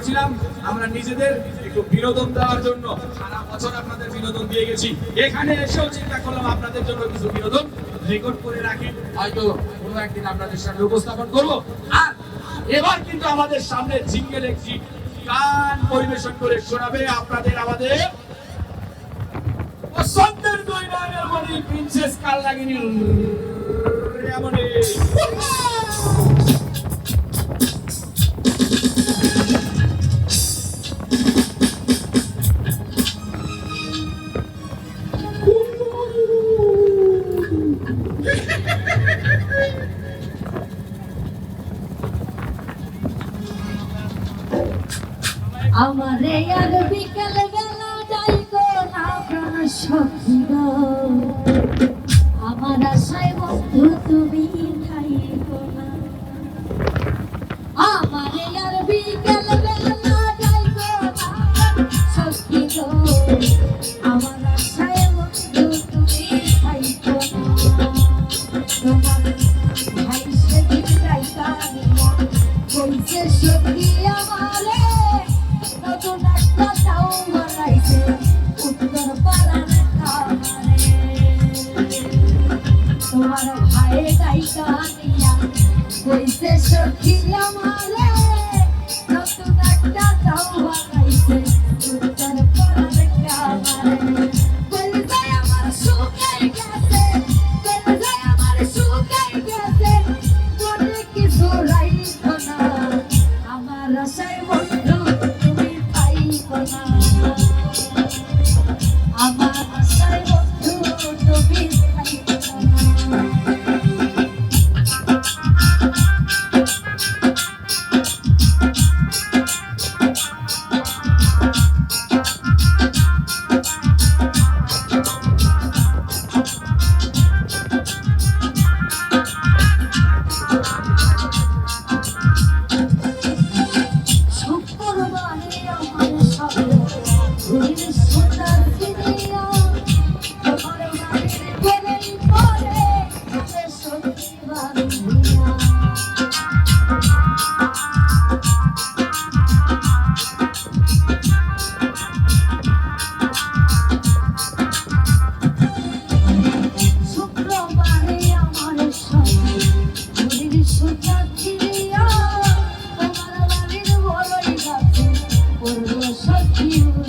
এসেছিলাম আমরা নিজেদের একটু বিনোদন দেওয়ার জন্য সারা বছর আপনাদের বিনোদন দিয়ে গেছি। এখানে এসেও চিন্তা করলাম আপনাদের জন্য কিছু বিনোদন রেকর্ড করে রাখি। হয়তো কোনো একদিন আপনাদের সামনে উপস্থাপন করব। আর এবার কিন্তু আমাদের সামনে জিঙ্গেল একটি গান পরিবেশন করে শোনাবে আপনাদের আমাদের বসন্তের দুই নয়নের মণি প্রিন্সেস কাল লাগিনি আমারে আর বিকেল বেলা যাইতো না প্রাণ সখী গো আমার আশায় বন্ধু তুমি তোমার ভাই গাইকা নিয়া কইতে সখী আমারে। you.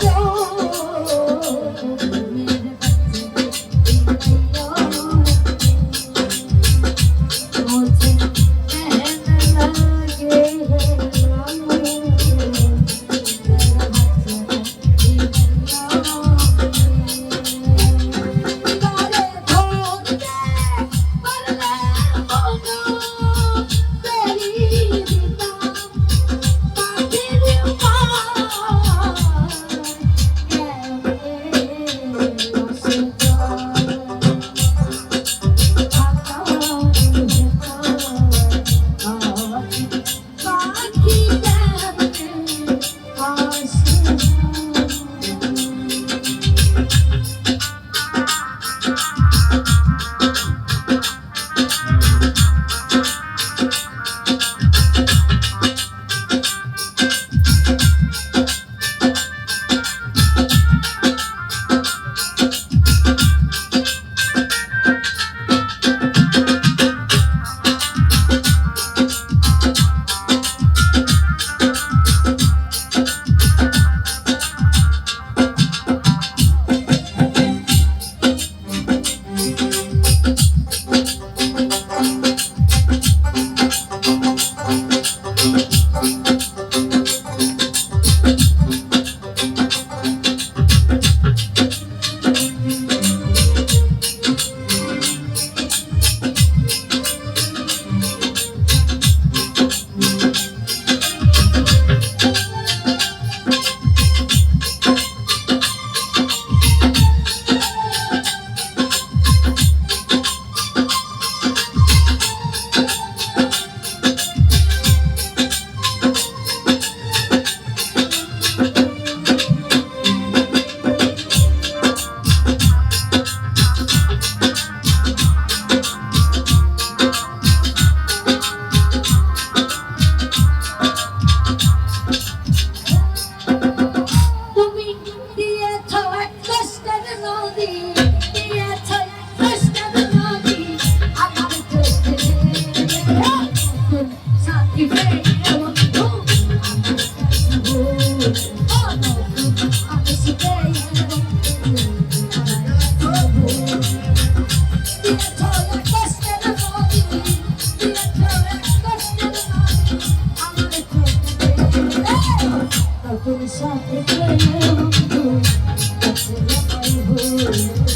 Joe. Oh,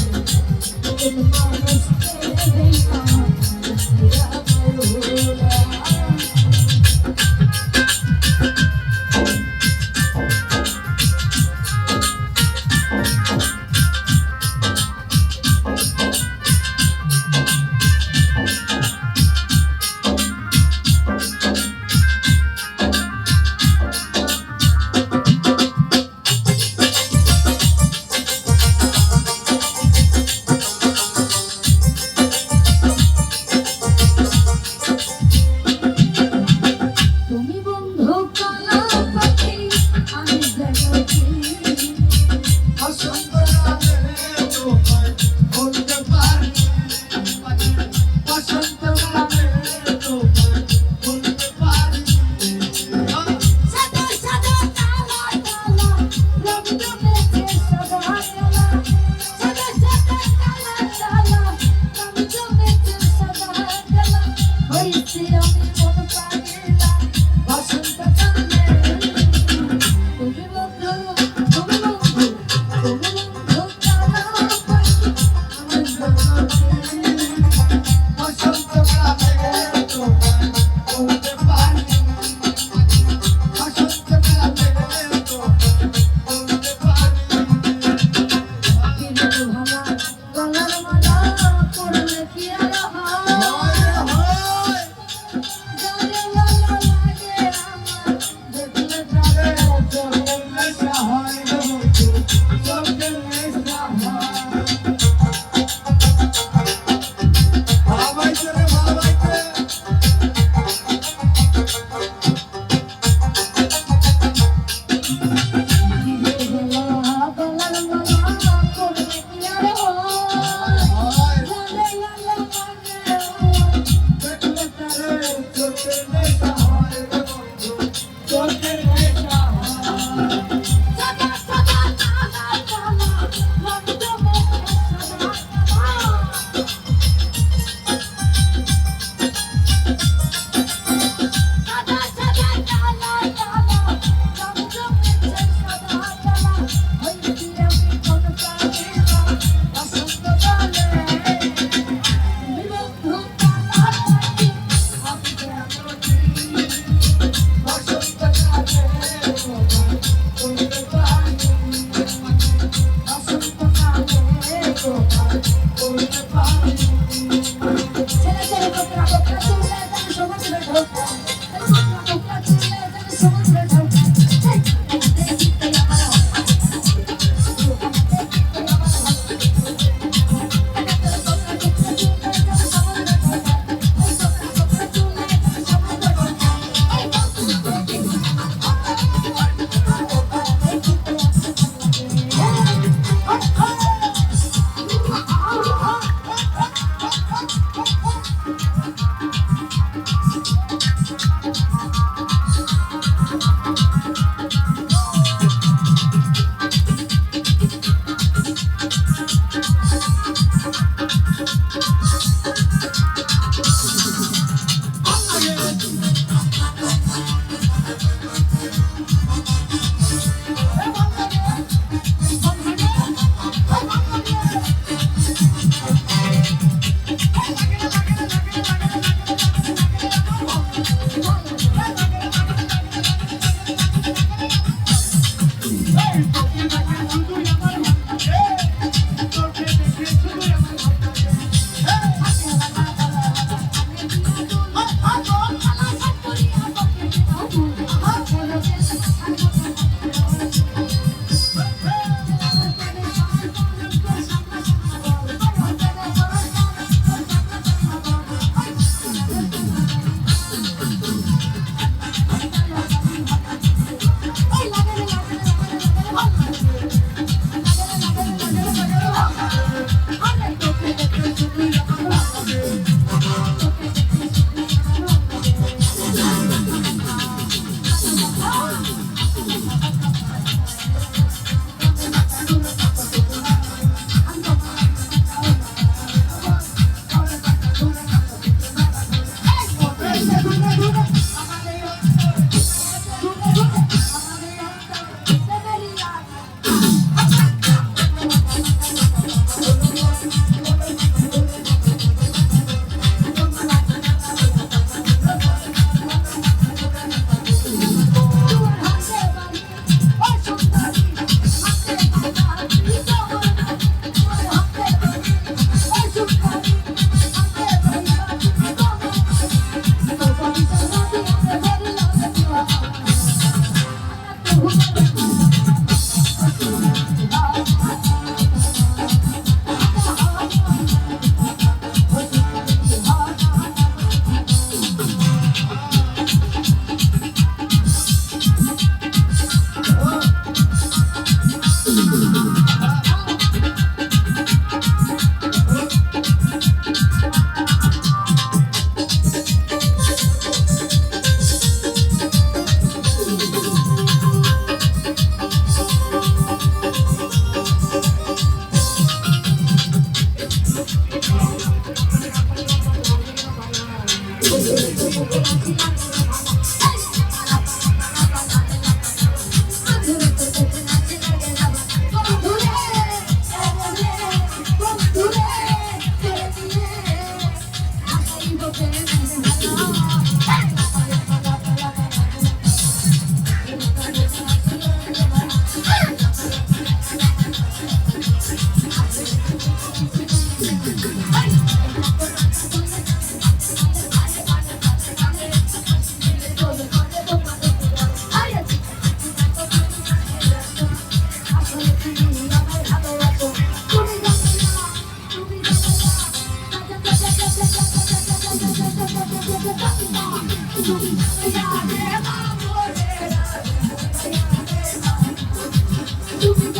you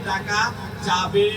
টাকা যাবে।